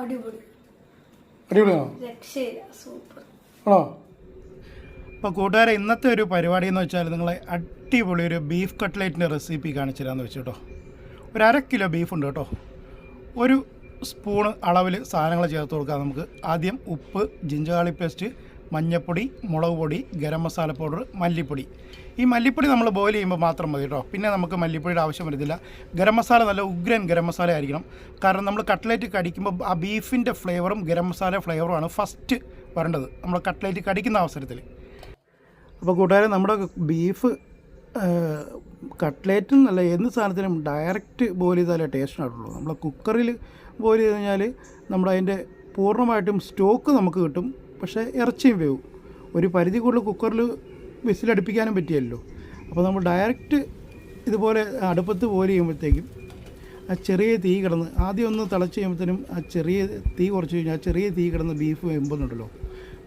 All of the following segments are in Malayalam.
അടിപൊളി. അടിപൊളിയാണോ? രക്ഷയില്ല സൂപ്പർ. ആണോ? അപ്പോൾ കൂട്ടുകാരെ ഇന്നത്തെ ഒരു പരിപാടി എന്ന് വെച്ചാൽ നിങ്ങളെ അടിപൊളി ഒരു ബീഫ് കട്ട്ലേറ്റിന്റെ റെസിപ്പി കാണിച്ചു തരാമെന്ന് വെച്ചു കേട്ടോ. ഒരു അര കിലോ ബീഫ് ഉണ്ട് കേട്ടോ. ഒരു സ്പൂണ് അളവിൽ സാധനങ്ങൾ ചേർത്ത് കൊടുക്കാം നമുക്ക്. ആദ്യം ഉപ്പ് ജിഞ്ചാളി പേസ്റ്റ് മഞ്ഞൾപ്പൊടി മുളക് പൊടി ഗരം മസാല പൗഡർ മല്ലിപ്പൊടി. ഈ മല്ലിപ്പൊടി നമ്മൾ ബോയിൽ ചെയ്യുമ്പോൾ മാത്രം മതി കേട്ടോ. പിന്നെ നമുക്ക് മല്ലിപ്പൊടിയുടെ ആവശ്യം വരുന്നില്ല ഗരം മസാല നല്ല ഉഗ്രൻ ഗരം മസാല ആയിരിക്കണം. കാരണം നമ്മൾ കട്ട്ലേറ്റ് കടിക്കുമ്പോൾ ആ ബീഫിന്റെ ഫ്ലേവറും ഗരം മസാല ഫ്ലേവറുമാണ് ഫസ്റ്റ് വരേണ്ടത്. നമ്മൾ കട്ട്ലേറ്റ് കടിക്കുന്ന അവസരത്തിൽ. അപ്പോൾ കൂട്ടുകാരെ നമ്മുടെ ബീഫ് കട്ട്ലേറ്റും നല്ല എന്ത് സാധനത്തിനും ഡയറക്റ്റ് ബോയിൽ ചെയ്താലേ ടേസ്റ്റ് ആയിട്ടുള്ളൂ നമ്മൾ കുക്കറിൽ ബോയിൽ ചെയ്ത് കഴിഞ്ഞാൽ നമ്മുടെ അതിന്റെ പൂർണമായിട്ടും സ്റ്റോക്ക് നമുക്ക് കിട്ടും. പക്ഷേ ഇറച്ചിയും വേവും. ഒരു പരിധി കൂടുതൽ കുക്കറിൽ വിസിലടുപ്പിക്കാനും പറ്റിയല്ലോ. അപ്പോൾ നമ്മൾ ഡയറക്റ്റ് ഇതുപോലെ അടുപ്പത്ത് പോലെ ചെയ്യുമ്പോഴത്തേക്കും ആ ചെറിയ തീ കിടന്ന് ആദ്യം ഒന്ന് തിളച്ച് കഴിയുമ്പോഴത്തേനും ആ ചെറിയ തീ കുറച്ച് കഴിഞ്ഞാൽ ആ ചെറിയ തീ കിടന്ന് ബീഫ് വെമ്പുന്നുണ്ടല്ലോ.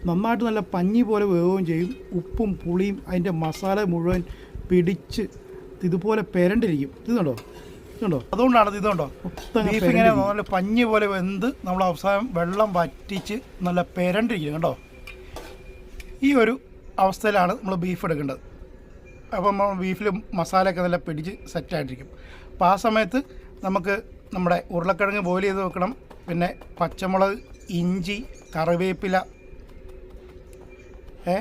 നന്നായിട്ട് നല്ല പഞ്ഞി പോലെ വേവുകയും ചെയ്യും. ഉപ്പും പുളിയും അതിന്റെ മസാല മുഴുവൻ പിടിച്ച് ഇതുപോലെ പെരണ്ടിരിക്കും. ഇതുണ്ടോ ഇതുണ്ടോ അതുകൊണ്ടാണ് ഇത് ഇതുണ്ടോ ബീഫ് ഇങ്ങനെ നല്ല പഞ്ഞി പോലെ വെന്ത് നമ്മൾ അവസാനം വെള്ളം വറ്റിച്ച് നല്ല പെരണ്ടിരിക്കും കേട്ടോ ഈ ഒരു അവസ്ഥയിലാണ് നമ്മൾ ബീഫ് എടുക്കേണ്ടത്. അപ്പം നമ്മൾ ബീഫിൽ മസാലയൊക്കെ നല്ല പിടിച്ച് സെറ്റായിട്ടിരിക്കും അപ്പോൾ ആ സമയത്ത് നമുക്ക് നമ്മുടെ ഉരുളക്കിഴങ്ങ് ബോയിൽ ചെയ്ത് വെക്കണം. പിന്നെ പച്ചമുളക് ഇഞ്ചി കറിവേപ്പില ഏ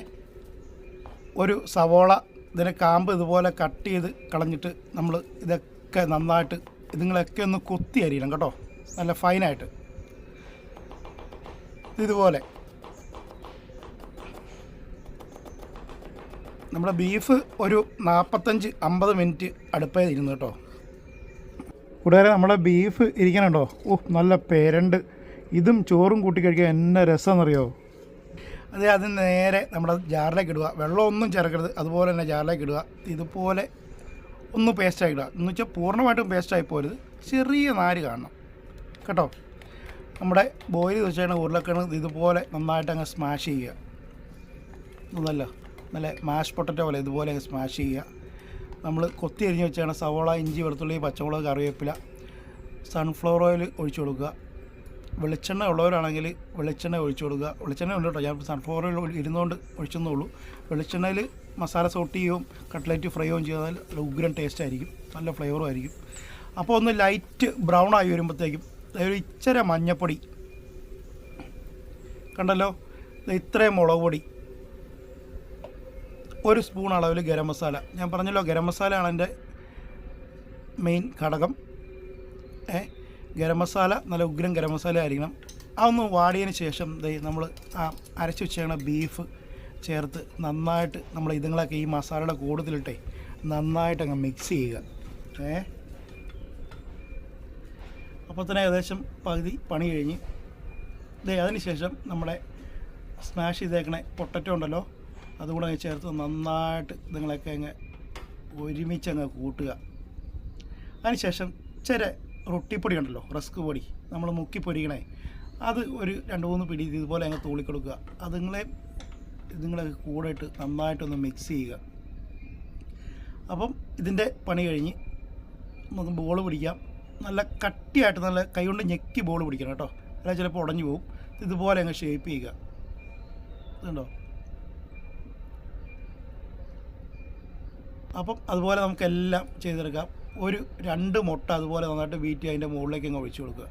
ഒരു സവോള ഇതിനെ കാമ്പ് ഇതുപോലെ കട്ട് ചെയ്ത് കളഞ്ഞിട്ട് നമ്മൾ ഇതൊക്കെ നന്നായിട്ട് ഇതുങ്ങളൊക്കെ ഒന്ന് കൊത്തി അരിയണം കേട്ടോ. നല്ല ഫൈനായിട്ട് ഇതുപോലെ. നമ്മുടെ ബീഫ് ഒരു നാൽപ്പത്തഞ്ച് അമ്പത് മിനിറ്റ് അടുപ്പേ ഇരുന്നു കേട്ടോ. കൂട്ടുകാരെ നമ്മുടെ ബീഫ് ഇരിക്കണുണ്ടോ? ഓ നല്ല പേരണ്ട്. ഇതും ചോറും കൂട്ടി കഴിക്കാൻ എന്നെ രസമെന്നറിയോ? അതെ അത് നേരെ നമ്മുടെ ജാറിലേക്ക് ഇടുക. വെള്ളമൊന്നും ചേർക്കരുത്. അതുപോലെ തന്നെ ജാറിലേക്ക് ഇടുക. ഇതുപോലെ ഒന്ന് പേസ്റ്റ് ഇടുക എന്ന് വെച്ചാൽ പൂർണമായിട്ടും പേസ്റ്റായി പോരുത്. ചെറിയ നാര് കാണണം. കേട്ടോ? നമ്മുടെ ബോയിൽ വെച്ചാണ് ഉരുളക്കിഴങ്ങ് ഇതുപോലെ നന്നായിട്ട് അങ്ങ് സ്മാഷ് ചെയ്യുക. ഒന്നല്ല നല്ല മാഷ് പൊട്ടറ്റോ പോലെ ഇതുപോലെ അങ്ങ് സ്മാഷ് ചെയ്യുക. നമ്മൾ കൊത്തി അരിഞ്ഞ് വെച്ചാണ് സവോള ഇഞ്ചി വെളുത്തുള്ളി പച്ചമുളക് കറിവേപ്പില സൺഫ്ലവർ ഓയിൽ ഒഴിച്ചു കൊടുക്കുക. വെളിച്ചെണ്ണ ഉള്ളവരാണെങ്കിൽ വെളിച്ചെണ്ണ ഒഴിച്ചു കൊടുക്കുക. വെളിച്ചെണ്ണ ഉണ്ട്? കേട്ടോ ഞാൻ സൺഫ്ലവർ ഓയിൽ ഇരുന്നുകൊണ്ട് ഒഴിച്ചെന്നേ ഉള്ളൂ. വെളിച്ചെണ്ണയിൽ മസാല സോട്ട് ചെയ്യുകയും കട്ട്ലറ്റ് ഫ്രൈ ചെയ്യുകയും ചെയ്താൽ ഉഗ്രൻ ടേസ്റ്റ് ആയിരിക്കും. നല്ല ഫ്ലേവറും ആയിരിക്കും. അപ്പോൾ ഒന്ന് ലൈറ്റ് ബ്രൗൺ ആയി വരുമ്പോഴത്തേക്കും ഒരു ഇച്ചിരി മഞ്ഞപ്പൊടി. കണ്ടല്ലോ? ഇത്രയും മുളക് പൊടി. ഒരു സ്പൂൺ അളവിൽ ഗരം മസാല. ഞാൻ പറഞ്ഞല്ലോ ഗരം മസാലയാണ് എന്റെ മെയിൻ ഘടകം. ഏ ഗരം മസാല നല്ല ഉഗ്രം ഗരം മസാല ആയിരിക്കണം. അതൊന്ന് വാടിയതിന് ശേഷം നമ്മൾ ആ അരച്ച് വെച്ചേക്കണ ബീഫ് ചേർത്ത് നന്നായിട്ട് നമ്മൾ ഇതുങ്ങളൊക്കെ ഈ മസാലയുടെ നന്നായിട്ട് അങ്ങ് മിക്സ് ചെയ്യുക. ഏ? അപ്പോൾ തന്നെ ഏകദേശം പകുതി പണി കഴിഞ്ഞ്. ദേ അതിന് ശേഷം നമ്മുടെ സ്മാഷ് ചെയ്തേക്കണ പൊട്ടറ്റോ ഉണ്ടല്ലോ അതുകൂടെ അങ്ങ് ചേർത്ത് നന്നായിട്ട് ഇതുങ്ങളൊക്കെ അങ്ങ് ഒരുമിച്ച് അങ്ങ് കൂട്ടുക. അതിനുശേഷം ചില റൊട്ടിപ്പൊടി ഉണ്ടല്ലോ റസ്ക് പൊടി നമ്മൾ മുക്കി പൊരിക്കണേ അത് ഒരു രണ്ട് മൂന്ന് പിടി ഇതുപോലെ അങ്ങ് തൂളിക്കൊടുക്കുക. അതുങ്ങളെ ഇതുങ്ങളൊക്കെ കൂടെ ഇട്ട് നന്നായിട്ടൊന്ന് മിക്സ് ചെയ്യുക. അപ്പം ഇതിന്റെ പണി കഴിഞ്ഞ് നമുക്ക് ബോൾ പിടിക്കാം. നല്ല കട്ടിയായിട്ട് നല്ല കൈകൊണ്ട് ഞെക്കി ബോൾ പിടിക്കണം കേട്ടോ. അല്ല ചിലപ്പോൾ ഉടഞ്ഞു പോകും. ഇതുപോലെ അങ്ങ് ഷേപ്പ് ചെയ്യുക. ഇതുണ്ടോ? അപ്പം അതുപോലെ നമുക്കെല്ലാം ചെയ്തെടുക്കാം. ഒരു രണ്ട് മുട്ട അതുപോലെ നന്നായിട്ട് വീറ്റി അതിന്റെ മുകളിലേക്ക് അങ്ങ് ഒഴിച്ചു കൊടുക്കുക.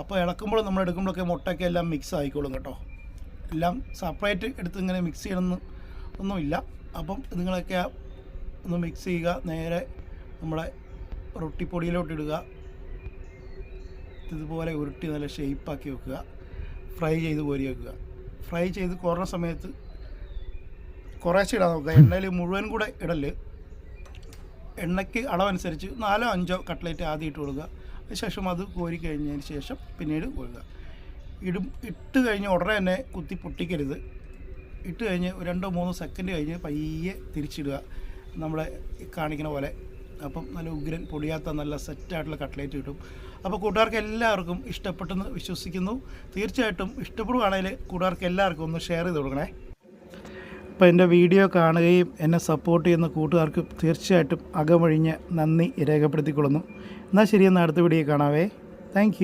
അപ്പോൾ ഇളക്കുമ്പോൾ നമ്മൾ എടുക്കുമ്പോഴൊക്കെ മുട്ടയ്ക്ക് എല്ലാം മിക്സ് ആയിക്കോളും കേട്ടോ. എല്ലാം സെപ്പറേറ്റ് എടുത്ത് ഇങ്ങനെ മിക്സ് ചെയ്യണമെന്ന് ഒന്നുമില്ല. അപ്പം നിങ്ങളൊക്കെ ഒന്ന് മിക്സ് ചെയ്യുക. നേരെ നമ്മുടെ റൊട്ടിപ്പൊടിയിലോട്ട് ഇടുക. ഇതുപോലെ ഉരുട്ടി നല്ല ഷേപ്പാക്കി വെക്കുക. ഫ്രൈ ചെയ്ത് കോരി വെക്കുക. ഫ്രൈ ചെയ്ത് കുറഞ്ഞ സമയത്ത് കുറേശ്ശെ ഇടാൻ നോക്കുക. എണ്ണയിൽ മുഴുവൻ കൂടെ ഇടൽ. എണ്ണയ്ക്ക് അളവനുസരിച്ച് നാലോ അഞ്ചോ കട്ട്ലേറ്റ് ആദ്യം ഇട്ട് കൊടുക്കുക. അതിനുശേഷം അത് കോരി കഴിഞ്ഞതിന് ശേഷം പിന്നീട് കോരുക. ഇടും ഇട്ട് കഴിഞ്ഞ് ഉടനെ തന്നെ കുത്തി പൊട്ടിക്കരുത്. ഇട്ട് കഴിഞ്ഞ് രണ്ടോ മൂന്നോ സെക്കൻഡ് കഴിഞ്ഞ് പയ്യെ തിരിച്ചിടുക. നമ്മളെ കാണിക്കുന്ന പോലെ. അപ്പം നല്ല ഉഗ്രൻ പൊടിയാത്ത നല്ല സെറ്റായിട്ടുള്ള കട്ട്ലേറ്റ് കിട്ടും. അപ്പോൾ കൂട്ടുകാർക്ക് എല്ലാവർക്കും ഇഷ്ടപ്പെട്ടെന്ന് വിശ്വസിക്കുന്നു. തീർച്ചയായിട്ടും ഇഷ്ടപ്പെടുവാണെങ്കിൽ കൂട്ടുകാർക്ക് എല്ലാവർക്കും ഒന്ന് ഷെയർ ചെയ്ത് കൊടുക്കണേ. അപ്പോൾ എന്റെ വീഡിയോ കാണുകയും എന്നെ സപ്പോർട്ട് ചെയ്യുന്ന കൂട്ടുകാർക്ക് തീർച്ചയായിട്ടും അകമൊഴിഞ്ഞ് നന്ദി രേഖപ്പെടുത്തിക്കൊള്ളുന്നു. എന്നാൽ ശരി എന്നാൽ അടുത്ത വീഡിയോ കാണാവേ. താങ്ക്